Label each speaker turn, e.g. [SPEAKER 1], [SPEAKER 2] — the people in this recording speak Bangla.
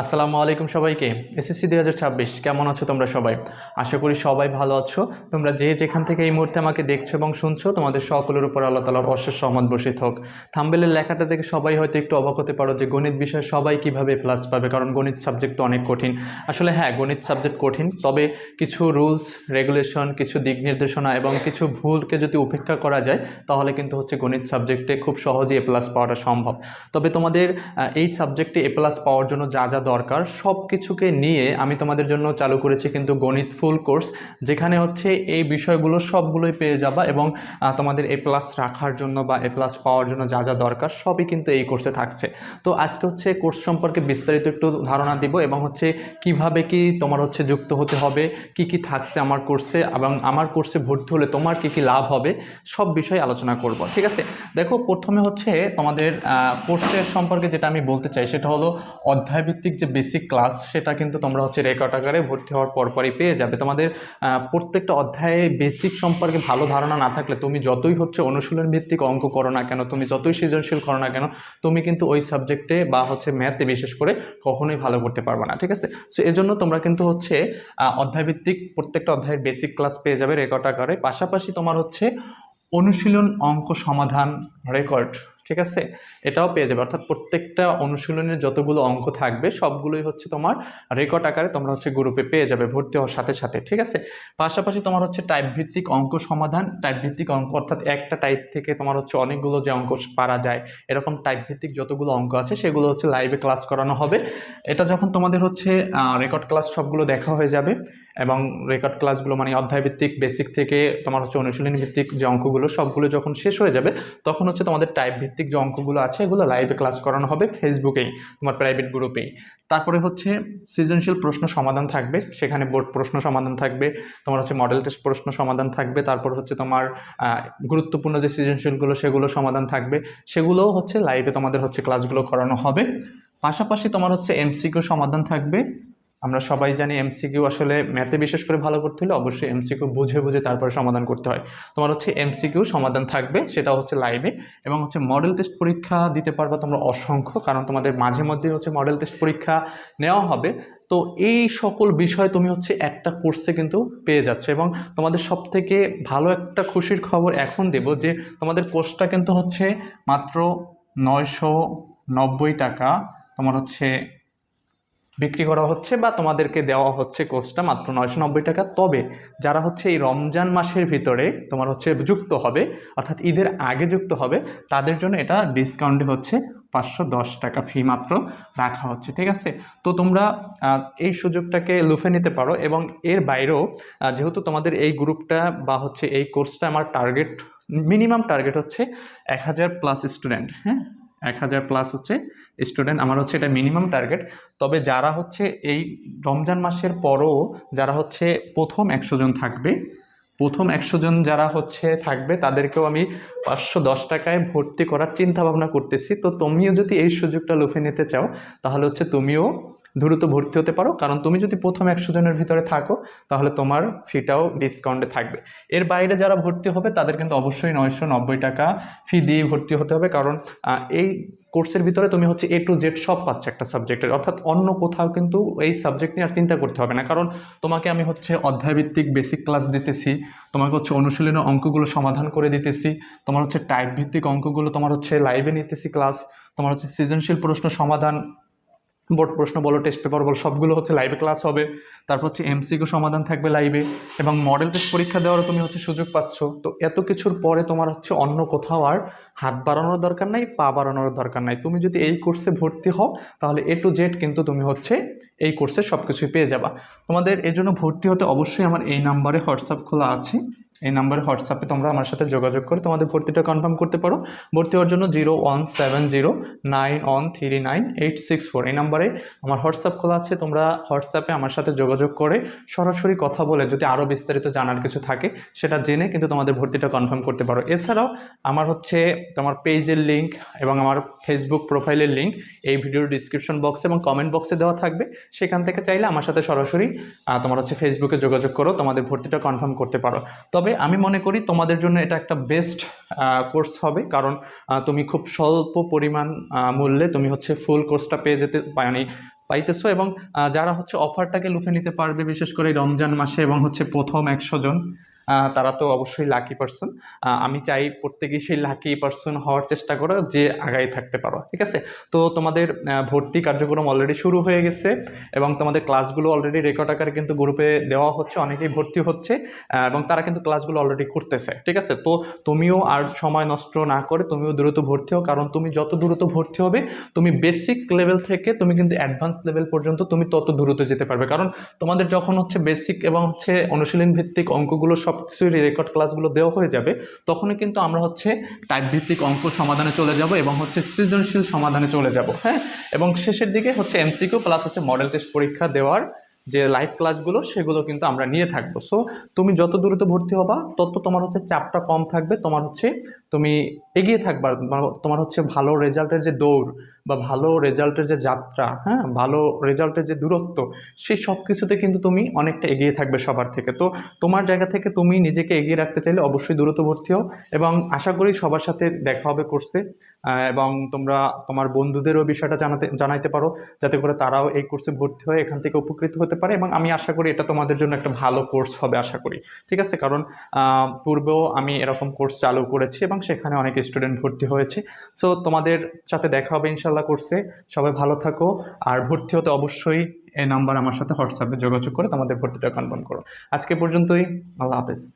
[SPEAKER 1] আসসালামু আলাইকুম সবাইকে। এসএসসি দুই হাজার ছাব্বিশ, কেমন আছো তোমরা সবাই? আশা করি সবাই ভালো আছো। তোমরা যে যেখান থেকে এই মুহূর্তে আমাকে দেখছ এবং শুনছো, তোমাদের সকলের উপর আল্লাহ তালার অশেষ সহমত বসিত হোক। থাম্বেলের লেখাটা দেখে সবাই হয়তো একটু অবাক হতে পারো যে গণিত বিষয়ে সবাই কীভাবে প্লাস পাবে, কারণ গণিত সাবজেক্ট তো অনেক কঠিন। আসলে হ্যাঁ গণিত সাবজেক্ট কঠিন, তবে কিছু রুলস রেগুলেশন কিছু দিক নির্দেশনা এবং কিছু ভুলকে যদি উপেক্ষা করা যায়, তাহলে কিন্তু হচ্ছে গণিত সাবজেক্টে খুব সহজেই এ প্লাস পাওয়াটা সম্ভব। তবে তোমাদের এই সাবজেক্টে এ প্লাস পাওয়ার জন্য যা যা দরকার। সব কিছুকে নিয়ে আমি তোমাদের জন্য চালু করেছি কিন্তু গণিত ফুল কোর্স যেখানে হচ্ছে এই বিষয়গুলো সবগুলোই পেয়ে যাবা এবং তোমাদের এ প্লাস রাখার জন্য বা এ প্লাস পাওয়ার জন্য যা যা দরকার সবই কিন্তু এই কোর্সে থাকছে। তো আজকে হচ্ছে কোর্স সম্পর্কে বিস্তারিত একটু ধারণা দিব এবং হচ্ছে কীভাবে কি তোমার হচ্ছে যুক্ত হতে হবে, কি কি থাকছে আমার কোর্সে এবং আমার কোর্সে ভর্তি হলে তোমার কি কি লাভ হবে, সব বিষয়ে আলোচনা করব, ঠিক আছে? দেখো, প্রথমে হচ্ছে তোমাদের কোর্সের সম্পর্কে যেটা আমি বলতে চাই সেটা হলো অধ্যায়ভিত্তিক যে বেসিক ক্লাস সেটা কিন্তু তোমরা হচ্ছে রেকর্ড আকারে ভর্তি হওয়ার পরপরই পেয়ে যাবে। তোমাদের প্রত্যেকটা অধ্যায়ে বেসিক সম্পর্কে ভালো ধারণা না থাকলে তুমি যতই হচ্ছে অনুশীলন ভিত্তিক অঙ্ক করো না কেন, তুমি যতই সৃজনশীল করো না কেন, তুমি কিন্তু ওই সাবজেক্টে বা হচ্ছে ম্যাথে বিশেষ করে কখনোই ভালো করতে পারবে না, ঠিক আছে? সো এজন্য তোমরা কিন্তু হচ্ছে অধ্যায়ভিত্তিক প্রত্যেকটা অধ্যায়ের বেসিক ক্লাস পেয়ে যাবে রেকর্ড আকারে। পাশাপাশি তোমার হচ্ছে অনুশীলন অঙ্ক সমাধান রেকর্ড ঠিক আছে? এটাও পেয়ে যাবে। অর্থাৎ প্রত্যেকটা অনুশীলনের যতগুলো অঙ্ক থাকবে, সবগুলোই হচ্ছে তোমার রেকর্ড আকারে তোমরা হচ্ছে গ্রুপে পেয়ে যাবে ভর্তি হওয়ার সাথে সাথে, ঠিক আছে? পাশাপাশি তোমার হচ্ছে টাইপ ভিত্তিক অঙ্ক সমাধান টাইপ ভিত্তিক অঙ্ক অর্থাৎ একটা টাইপ থেকে তোমার হচ্ছে অনেকগুলো যে অঙ্ক পারা যায়, এরকম টাইপ ভিত্তিক যতগুলো অঙ্ক আছে, সেগুলো হচ্ছে লাইভে ক্লাস করানো হবে। এটা যখন তোমাদের হচ্ছে রেকর্ড ক্লাস সবগুলো দেখা হয়ে যাবে এবং রেকর্ড ক্লাসগুলো মানে অধ্যায়ভিত্তিক বেসিক থেকে তোমার হচ্ছে অনুশীলন ভিত্তিক যে অঙ্কগুলো, সবগুলো যখন শেষ হয়ে যাবে, তখন হচ্ছে তোমাদের টাইপ ভিত্তিক যে অঙ্কগুলো আছে, এগুলো লাইভে ক্লাস করানো হবে ফেসবুকেই, তোমার প্রাইভেট গ্রুপেই তারপরে হচ্ছে সৃজনশীল প্রশ্ন সমাধান থাকবে, সেখানে বোর্ড প্রশ্ন সমাধান থাকবে, তোমার হচ্ছে মডেল টেস্ট প্রশ্ন সমাধান থাকবে, তারপর হচ্ছে তোমার গুরুত্বপূর্ণ যে সৃজনশীলগুলো, সেগুলো সমাধান থাকবে, সেগুলোও হচ্ছে লাইভে তোমাদের হচ্ছে ক্লাসগুলো করানো হবে। পাশাপাশি তোমার হচ্ছে এমসিকিউ সমাধান থাকবে আমরা সবাই জানি এমসিকিউ আসলে ম্যাথে বিশেষ করে ভালো করতে হলে অবশ্যই এমসিকিউ বুঝে বুঝে তারপরে সমাধান করতে হয়। তোমার হচ্ছে এমসিকিউ সমাধান থাকবে, সেটা হচ্ছে লাইভে এবং হচ্ছে মডেল টেস্ট পরীক্ষা দিতে পারবে তোমরা অসংখ্য, কারণ তোমাদের মাঝে মধ্যে হচ্ছে মডেল টেস্ট পরীক্ষা নেওয়া হবে। তো এই সকল বিষয় তুমি হচ্ছে একটা কোর্সে কিন্তু পেয়ে যাচ্ছ এবং তোমাদের সব থেকে ভালো একটা খুশির খবর এখন দেব যে তোমাদের কোর্সটা কিন্তু হচ্ছে মাত্র নয়শো নব্বই টাকা, তোমার হচ্ছে বিক্রি করা হচ্ছে বা তোমাদেরকে দেওয়া হচ্ছে কোর্সটা মাত্র নয়শো নব্বই টাকা। তবে যারা হচ্ছে এই রমজান মাসের ভিতরে তোমার হচ্ছে যুক্ত হবে, অর্থাৎ ঈদের আগে যুক্ত হবে, তাদের জন্য এটা ডিসকাউন্টে হচ্ছে পাঁচশো দশ টাকা ফি মাত্র রাখা হচ্ছে, ঠিক আছে? তো তোমরা এই সুযোগটাকে লুফে নিতে পারো এবং এর বাইরেও যেহেতু তোমাদের এই গ্রুপটা বা হচ্ছে এই কোর্সটা আমার টার্গেট মিনিমাম টার্গেট হচ্ছে এক হাজার প্লাস স্টুডেন্ট হ্যাঁ? এক হাজার প্লাস হচ্ছে স্টুডেন্ট আমার হচ্ছে এটা মিনিমাম টার্গেট তবে যারা হচ্ছে এই রমজান মাসের পরও যারা হচ্ছে প্রথম একশো জন থাকবে, প্রথম একশো জন যারা হচ্ছে থাকবে, তাদেরকেও আমি পাঁচশো দশ টাকায় ভর্তি করার চিন্তা ভাবনা করতেছি। তো তুমিও যদি এই সুযোগটা লুফে নিতে চাও, তাহলে হচ্ছে তুমিও দ্রুত ভর্তি হতে পারো। কারণ তুমি যদি প্রথম একশো জনের ভিতরে থাকো, তাহলে তোমার ফিটাও ডিসকাউন্টে থাকবে। এর বাইরে যারা ভর্তি হবে, তাদের কিন্তু অবশ্যই নয়শো নব্বই টাকা ফি দিয়ে ভর্তি হতে হবে। কারণ এই কোর্সের ভিতরে তুমি হচ্ছে এ টু জেড সব পাচ্ছ একটা সাবজেক্টের অর্থাৎ অন্য কোথাও কিন্তু এই সাবজেক্ট নিয়ে আর চিন্তা করতে হবে না। কারণ, তোমাকে আমি হচ্ছে অধ্যায়ভিত্তিক বেসিক ক্লাস দিতেছি, তোমাকে হচ্ছে অনুশীলনের অঙ্কগুলো সমাধান করে দিতেছি, তোমার হচ্ছে টাইপ ভিত্তিক অঙ্কগুলো তোমার হচ্ছে লাইভে নিতেছি ক্লাস তোমার হচ্ছে সৃজনশীল প্রশ্ন সমাধান বোর্ড প্রশ্ন বলো টেস্ট পেপার বলো, সবগুলো হচ্ছে লাইভে ক্লাস হবে। তারপর হচ্ছে এমসিকিউ সমাধান থাকবে লাইভে এবং মডেল টেস্ট পরীক্ষা দেওয়ারও তুমি হচ্ছে সুযোগ পাচ্ছ। তো এত কিছুর পরে তোমার হচ্ছে অন্য কোথাও আর হাত বাড়ানোর দরকার নাই, পা বাড়ানোর দরকার নাই। তুমি যদি এই কোর্সে ভর্তি হও, তাহলে এ টু জেড কিন্তু তুমি হচ্ছে এই কোর্সে সব কিছুই পেয়ে যাবা। তোমাদের এর জন্য ভর্তি হতে অবশ্যই আমার এই নাম্বারে হোয়াটসঅ্যাপ খোলা আছে। এই নাম্বারে হোয়াটসঅ্যাপে তোমরা আমার সাথে যোগাযোগ করে তোমাদের ভর্তিটা কনফার্ম করতে পারো। ভর্তি হওয়ার জন্য zero one seven zero nine one three nine eight six four এই নাম্বারে আমার হোয়াটসঅ্যাপ খোলা আছে, তোমরা হোয়াটসঅ্যাপে আমার সাথে যোগাযোগ করে সরাসরি কথা বলে যদি আরও বিস্তারিত জানার কিছু থাকে, সেটা জেনে কিন্তু তোমাদের ভর্তিটা কনফার্ম করতে পারো। এছাড়াও আমার হচ্ছে তোমার পেজের লিঙ্ক এবং আমার ফেসবুক প্রোফাইলের লিঙ্ক এই ভিডিওর ডিসক্রিপশন বক্সে এবং কমেন্ট বক্সে দেওয়া থাকবে। সেখান থেকে চাইলে আমার সাথে সরাসরি তোমার হচ্ছে ফেসবুকে যোগাযোগ করো, তোমাদের ভর্তিটা কনফার্ম করতে পারো। তবে আমি মনে করি তোমাদের জন্য এটা একটা বেস্ট কোর্স হবে। কারণ তুমি খুব স্বল্প পরিমাণ মূল্যে তুমি হচ্ছে ফুল কোর্সটা পেয়ে যেতে মানে পাইতেছো এবং যারা হচ্ছে অফারটাকে লুফে নিতে পারবে, বিশেষ করে রমজান মাসে এবং হচ্ছে প্রথম একশো জন তারা তো অবশ্যই লাকি পার্সন আমি চাই প্রত্যেকেই সেই লাকি পার্সন হওয়ার চেষ্টা করো যে আগাই থাকতে পারো, ঠিক আছে? তো তোমাদের ভর্তি কার্যক্রম অলরেডি শুরু হয়ে গেছে এবং তোমাদের ক্লাসগুলো অলরেডি রেকর্ড আকারে কিন্তু গ্রুপে দেওয়া হচ্ছে, অনেকেই ভর্তি হচ্ছে এবং তারা কিন্তু ক্লাসগুলো অলরেডি করতেছে, ঠিক আছে? তো তুমিও আর সময় নষ্ট না করে তুমিও দ্রুত ভর্তি হও, কারণ তুমি যত দ্রুত ভর্তি হবে, তুমি বেসিক লেভেল থেকে তুমি কিন্তু অ্যাডভান্স লেভেল পর্যন্ত তুমি তত দ্রুত যেতে পারবে। কারণ তোমাদের যখন হচ্ছে বেসিক এবং হচ্ছে অনুশীলন ভিত্তিক অঙ্কগুলো সব কিছুই রেকর্ড ক্লাসগুলো দেওয়া হয়ে যাবে, তখনই কিন্তু আমরা হচ্ছে টাইপ ভিত্তিক অঙ্ক সমাধানে চলে যাব এবং হচ্ছে সৃজনশীল সমাধানে চলে যাব হ্যাঁ? এবং শেষের দিকে হচ্ছে এমসিকিউ প্লাস হচ্ছে মডেল টেস্ট পরীক্ষা দেওয়ার যে লাইভ ক্লাসগুলো সেগুলো কিন্তু আমরা নিয়ে থাকব। সো তুমি যত দূরত্ব ভর্তি হবা, তত তোমার হচ্ছে চাপটা কম থাকবে, তোমার হচ্ছে তুমি এগিয়ে থাকবা, তোমার- হচ্ছে ভালো রেজাল্টের যে দৌড় বা ভালো রেজাল্টের যে যাত্রা হ্যাঁ? ভালো রেজাল্টের যে দূরত্ব, সেই সব কিছুতে কিন্তু তুমি অনেকটা এগিয়ে থাকবে সবার থেকে। তো তোমার জায়গা থেকে তুমি নিজেকে এগিয়ে রাখতে চাইলে অবশ্যই দ্রুত ভর্তি হও এবং আশা করি সবার সাথে দেখা হবে কোর্সে এবং তোমরা, তোমার বন্ধুদেরও বিষয়টা জানাতে, জানাইতে পারো, যাতে করে তারাও এই কোর্সে ভর্তি হয়ে এখান থেকে উপকৃত হতে পারে এবং আমি আশা করি এটা তোমাদের জন্য একটা ভালো কোর্স হবে, আশা করি। ঠিক আছে? কারণ পূর্বেও আমি এরকম কোর্স চালু করেছি এবং সেখানে অনেক স্টুডেন্ট ভর্তি হয়েছে। সো তোমাদের সাথে দেখা হবে ইনশাল্লাহ কোর্সে সবাই ভালো থাকো। আর ভর্তি হতে অবশ্যই এই নাম্বার আমার সাথে হোয়াটসঅ্যাপে যোগাযোগ করে তোমাদের ভর্তিটা কনফার্ম করো। আজকে পর্যন্তই। আল্লাহ হাফেজ।